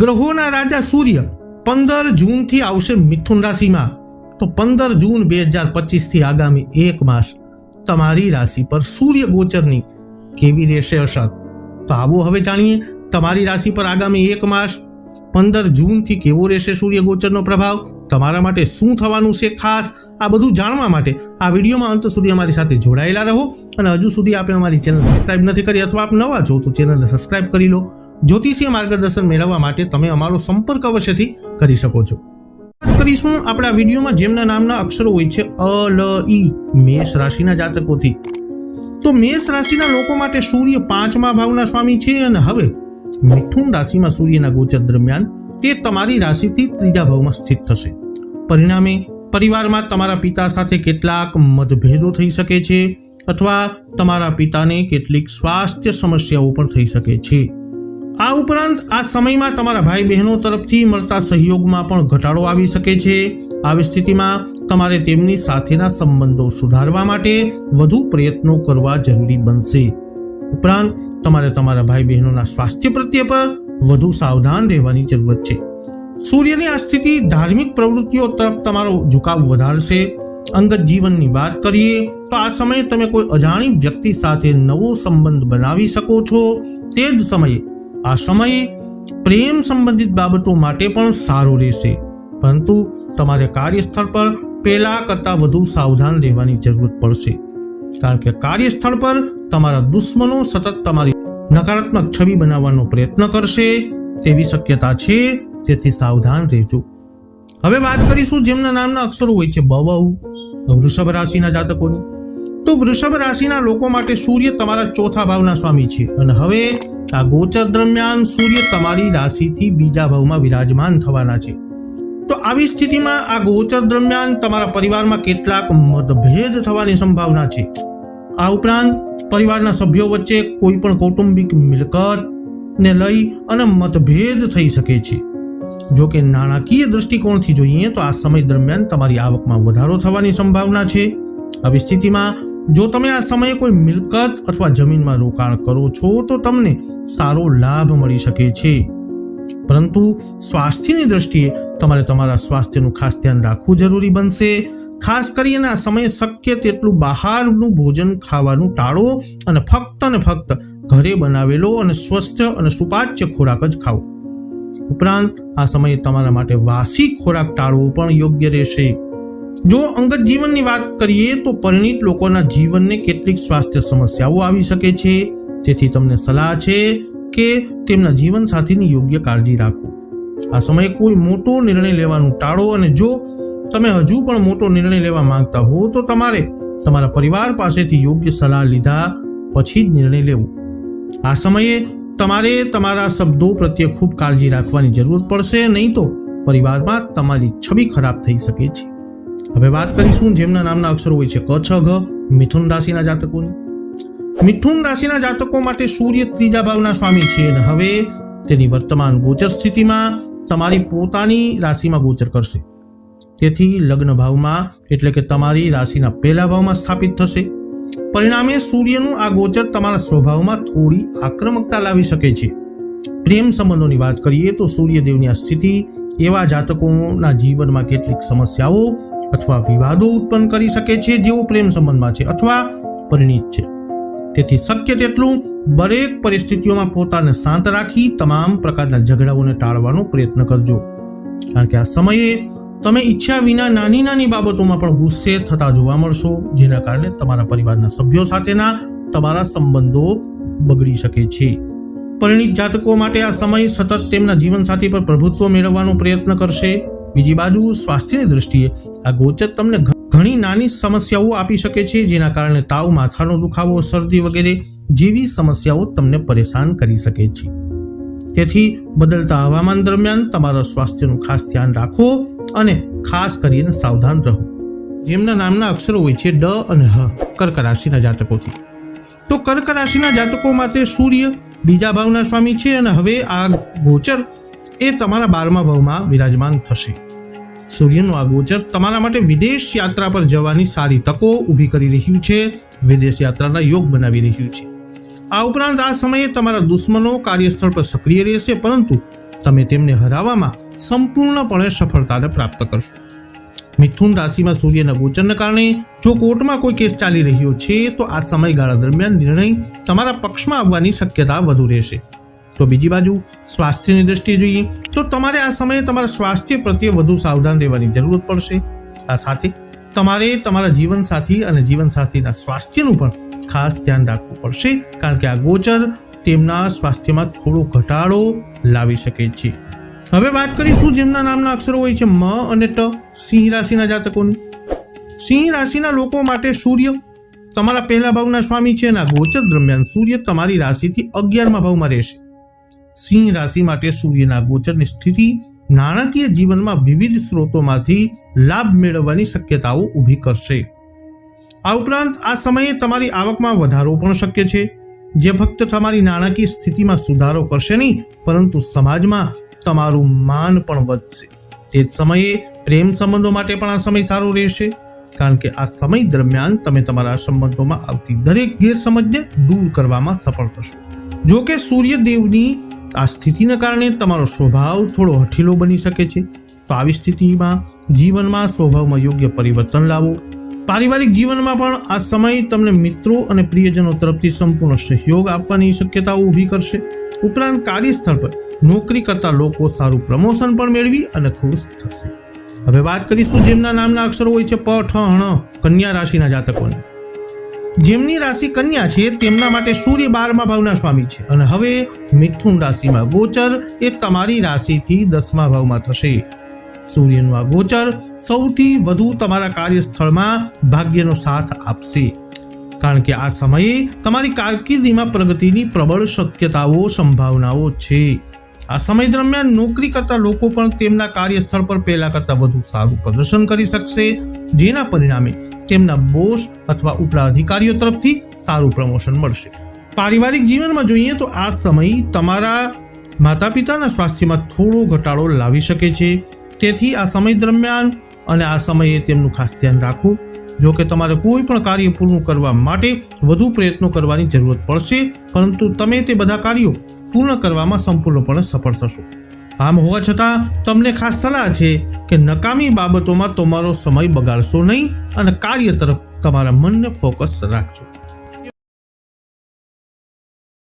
ગ્રહોના રાજા સૂર્ય પંદર જૂનથી આવશે મિથુન રાશિમાં. તો પંદર જૂન બે હજાર પચીસથી આગામી એક માસ તમારી રાશિ પર સૂર્ય ગોચરની કેવી રહેશે અસર? તો આવો હવે જાણીએ તમારી રાશિ પર આગામી એક માસ પંદર જૂનથી કેવો રહેશે સૂર્ય ગોચરનો પ્રભાવ? તમારા માટે શું થવાનું છે ખાસ? આ બધું જાણવા માટે આ વિડીયોમાં અંત સુધી અમારી સાથે જોડાયેલા રહો અને હજુ સુધી આપણે અમારી ચેનલ સબસ્ક્રાઇબ નથી કરી અથવા આપ નવા છો તો ચેનલને સબસ્ક્રાઇબ કરી લો. જ્યોતિષીય માર્ગદર્શન મેળવવા માટે તમે અમારો સંપર્ક અવશ્યથી કરી શકો છો. કરીશું આપણા વિડીયોમાં જેમના નામના અક્ષરો હોય છે અ, લ, ઈ, મેષ રાશિના જાતકોથી. તો મેષ રાશિના લોકો માટે સૂર્ય પાંચમા ભાવના સ્વામી છે અને હવે મિથુન રાશિમાં સૂર્યના ગોચર દરમિયાન તે તમારી રાશિથી ત્રીજા ભાવમાં સ્થિત થશે. પરિણામે પરિવારમાં તમારા પિતા સાથે કેટલાક મતભેદો થઈ શકે છે અથવા તમારા પિતાને કેટલીક સ્વાસ્થ્ય સમસ્યાઓ પણ થઈ શકે છે. આ ઉપરાંત આ સમયમાં તમારા ભાઈ બહેનો તરફથી મળતા સહયોગમાં પણ ઘટાડો આવી શકે છે. આવી સ્થિતિમાં તમારે તેમની સાથેના સંબંધો સુધારવા માટે વધુ પ્રયત્નો કરવા જરૂરી બનશે. ઉપરાંત તમારે તમારા ભાઈ બહેનોના સ્વાસ્થ્ય પ્રત્યે પર વધુ સાવધાન રહેવાની જરૂરત છે. સૂર્યની આ સ્થિતિ ધાર્મિક પ્રવૃત્તિઓ તરફ તમારો ઝુકાવ વધારશે. અંગત જીવનની વાત કરીએ તો આ સમયે તમે કોઈ અજાણી વ્યક્તિ સાથે નવો સંબંધ બનાવી શકો છો. તે જ સમયે આ સમયે પ્રેમ સંબંધિત બાબતો માટે પણ સારો રહેશે. પરંતુ તમારે કાર્યસ્થળ પર પહેલા કરતાં વધુ સાવધાન રહેવાની જરૂરત પડશે. કારણ કે કાર્યસ્થળ પર તમારા દુશ્મનો સતત તમારી નકારાત્મક છબી બનાવવાનો પ્રયત્ન કરશે, તેવી શક્યતા છે, તેથી સાવધાન રહેજો. હવે વાત કરીશું જેમના નામના અક્ષરો હોય છે બવઉ વૃષભ રાશિના જાતકોની. તો વૃષભ રાશિના લોકો માટે સૂર્ય તમારા ચોથા ભાવના સ્વામી છે. અને હવે આ ગોચર દરમિયાન સૂર્ય તમારી રાશિથી બીજા ભાવમાં વિરાજમાન થવાના છે. તો આવી સ્થિતિમાં આ ગોચર દરમિયાન તમારા પરિવારમાં કેટલાક મતભેદ થવાની સંભાવના છે. આ ઉપરાંત પરિવારના સભ્યો વચ્ચે કોઈ પણ કૌટુંબિક મિલકત ને લઈ અને મતભેદ થઈ શકે છે. જો કે નાણાકીય દૃષ્ટિકોણથી જોઈએ તો આ સમય દરમિયાન તમારી આવકમાં વધારો થવાની સંભાવના છે. આવી સ્થિતિમાં જો તમે આ સમયે કોઈ મિલકત અથવા જમીનમાં રોકાણ કરો છો, તો તમને સારો લાભ મળી શકે છે. પરંતુ સ્વાસ્થ્યની દ્રષ્ટિએ તમારે તમારા સ્વાસ્થ્યનું ખાસ ધ્યાન રાખવું જરૂરી બનશે. ખાસ કરીને આ સમયે શક્ય તેટલું બહારનું ભોજન ખાવાનું ટાળો અને ફક્ત અને ફક્ત ઘરે બનાવેલો અને સ્વસ્થ અને સુપાચ્ય ખોરાક જ ખાઓ. ઉપરાંત, આ સમયે તમારા માટે વાસી ખોરાક ટાળવો પણ યોગ્ય રહેશે. જો અંગત જીવનની વાત કરીએ તો પરિણિત લોકોના જીવનને કેટલીક સ્વાસ્થ્ય સમસ્યાઓ આવી શકે છે. તેથી તમને સલાહ છે કે તેમના જીવનસાથીની યોગ્ય કાળજી રાખો. આ સમયે કોઈ મોટો નિર્ણય લેવાનું ટાળો અને જો તમે હજુ પણ મોટો નિર્ણય લેવા માંગતા હો તો તમારે તમારા પરિવાર પાસેથી યોગ્ય સલાહ લીધા પછી જ નિર્ણય લેવો. આ સમયે તમારે તમારા શબ્દો પ્રત્યે ખૂબ કાળજી રાખવાની જરૂર પડશે, નહીં તો પરિવારમાં તમારી છબી ખરાબ થઈ શકે છે. હવે વાત કરીશું જેમના નામના અક્ષરો હોય છે. ક, છ, ઘ, મિથુન રાશિના જાતકોની. મિથુન રાશિના જાતકો માટે સૂર્ય ત્રીજા ભાવના સ્વામી છે અને હવે તેની વર્તમાન ગોચર સ્થિતિમાં તમારી પોતાની રાશિમાં ગોચર કરશે. તેથી લગ્ન ભાવમાં એટલે કે તમારી રાશિના પહેલા ભાવમાં સ્થાપિત થશે. પરિણામે સૂર્યનું આ ગોચર તમારા સ્વભાવમાં થોડી આક્રમકતા લાવી શકે છે. પ્રેમ સંબંધોની વાત કરીએ તો સૂર્યદેવની આ સ્થિતિ એવા જાતકોના જીવનમાં કેટલીક સમસ્યાઓ અથવા વિવાદો ઉત્પન્ન કરી શકે છે, જેઓ પ્રેમ સંબંધમાં છે અથવા પરિણીત છે. તેથી શક્ય તેટલું દરેક પરિસ્થિતિઓમાં પોતાને શાંત રાખી તમામ પ્રકારના ઝઘડાઓને ટાળવાનો પ્રયત્ન કરજો. કારણ કે આ સમયે તમે ઈચ્છા વિના નાની નાની બાબતોમાં પણ ગુસ્સે થતા જોવા મળશો, જેના કારણે તમારા પરિવારના સભ્યો સાથેના તમારા સંબંધો બગડી શકે છે. પરિણીત જાતકો માટે આ સમય સતત તેમના જીવનસાથી પર પ્રભુત્વ મેળવવાનો પ્રયત્ન કરશે. બીજી બાજુ સ્વાસ્થ્યની દ્રષ્ટિએ આ ગોચર તમને ઘણી નાની સમસ્યાઓ આપી શકે છે, જેના કારણે તાવ, માથાનો દુખાવો, શરદી વગેરે જેવી સમસ્યાઓ તમને પરેશાન કરી શકે છે. તેથી બદલતા હવામાન દરમિયાન તમારા સ્વાસ્થ્યનું ખાસ ધ્યાન રાખો અને ખાસ કરીને સાવધાન રહો. જેમના નામના અક્ષરો હોય છે ડ અને હ, કર્ક રાશિના જાતકોથી. તો કર્ક રાશિના જાતકો માટે સૂર્ય બીજા ભાવના સ્વામી છે અને હવે આ ગોચર એ તમારા બારમા ભાવમાં વિરાજમાન થશે. સૂર્યનું આ ગોચર તમારા માટે વિદેશ યાત્રા પર જવાની સારી તકો ઊભી કરી રહ્યું છે. વિદેશ યાત્રાના યોગ બનાવી રહ્યું છે. આ ઉપરાંત આ સમયે તમારા દુશ્મનો કાર્યસ્થળ પર સક્રિય રહેશે, પરંતુ તમે તેમને હરાવવામાં સંપૂર્ણપણે સફળતાને પ્રાપ્ત કરશો. મિથુન રાશિમાં સૂર્યના ગોચરના કારણે જો કોર્ટમાં કોઈ કેસ ચાલી રહ્યો છે, તો આ સમયગાળા દરમિયાન નિર્ણય તમારા પક્ષમાં આવવાની શક્યતા વધુ રહેશે. તો બીજી બાજુ, સ્વાસ્થ્યની દ્રષ્ટિએ જોઈએ, તો તમારે આ સમયે તમારા સ્વાસ્થ્ય પ્રત્યે વધુ સાવધાન રહેવાની જરૂરત પડશે. આ સાથે તમારે તમારા જીવનસાથી અને જીવનસાથીના સ્વાસ્થ્યનું પણ ખાસ ધ્યાન રાખવું પડશે, કારણ કે આ ગોચર તેમના સ્વાસ્થ્યમાં થોડો ઘટાડો લાવી શકે છે. હવે વાત કરીશું જેમના નામના અક્ષરો હોય છે, મ અને ટ, સિંહ રાશિના જાતકોની. સિંહ રાશિના લોકો માટે સૂર્ય તમારા પહેલા ભાવના સ્વામી છે અને ગોચર દરમિયાન સૂર્ય તમારી રાશિથી અગિયારમા ભાવમાં રહેશે. સિંહ રાશિ માટે સૂર્યના ગોચરની સ્થિતિ નાણાકીય જીવનમાં વિવિધ સ્ત્રોતોમાંથી લાભ મેળવવાની શક્યતાઓ ઊભી કરશે. આ ઉપરાંત આ સમયે તમારી આવકમાં વધારો પણ શક્ય છે. જે ફક્ત તમારી નાણાકીય સ્થિતિમાં સુધારો કરશે નહીં, પરંતુ સમાજમાં તમારું માન પણ વધશે. તે જ સમયે પ્રેમ સંબંધો માટે પણ આ સમય સારો રહેશે. કારણ કે આ સમય દરમિયાન તમે તમારા સંબંધોમાં આવતી દરેક ગેરસમજને દૂર કરવામાં સફળ થશો. જો કે સૂર્યદેવની આ સ્થિતિને કારણે તમારો સ્વભાવ થોડો હઠીલો બની શકે છે. તો આવી સ્થિતિમાં જીવનમાં સ્વભાવમાં યોગ્ય પરિવર્તન લાવો. પારિવારિક જીવનમાં પણ આ સમય તમને મિત્રો અને પ્રિયજનો તરફથી સંપૂર્ણ સહયોગ આપવાની શક્યતાઓ ઊભી કરશે. ઉપરાંત કાર્યસ્થળ પર નોકરી કરતા લોકો સારું પ્રમોશન પણ મેળવી અને ખુશ થશે. હવે વાત કરીશું જેમના નામના અક્ષરો હોય છે પ, ઠ હણ કન્યા રાશિના જાતકોની. જેમની રાશિ કન્યા છે, તેમના માટે સૂર્ય બારમા ભાવના સ્વામી છે. અને હવે મિથુન રાશિમાં ગોચર એ તમારી રાશિથી દસમા ભાવમાં થશે. સૂર્યનું આ ગોચર સૌથી વધુ તમારા કાર્યસ્થળમાં ભાગ્યનો સાથ આપશે. કારણ કે આ સમયે તમારી કારકિર્દીમાં પ્રગતિની પ્રબળ શક્યતાઓ, સંભાવનાઓ છે. આ સમય દરમિયાન નોકરી કરતા લોકો પણ તેમના કાર્યસ્થળ પર પહેલા કરતા વધુ સારું પ્રદર્શન કરી શકશે, જેના પરિણામે તેમના બોસ અથવા ઉપલા અધિકારીઓ તરફથી સારું પ્રમોશન મળશે. પારિવારિક જીવનમાં જોઈએ તો આ સમય તમારા માતા પિતાના સ્વાસ્થ્યમાં થોડો ઘટાડો લાવી શકે છે. તેથી આ સમય દરમિયાન અને આ સમયે તેમનું ખાસ ધ્યાન રાખવું જો કે તમારે કોઈ પણ કાર્ય પૂર્ણ કરવા માટે વધુ પ્રયત્નો કરવાની જરૂરત પડશે, પરંતુ તમે તે બધા કાર્યો પૂર્ણ કરવામાં સંપૂર્ણપણે સફળ થશો. આમ હોવા છતાં, તમને ખાસ સલાહ છે કે નકામી બાબતોમાં તમારો સમય બગાડશો નહીં અને કાર્ય તરફ તમારા મનને ફોકસ રાખજો.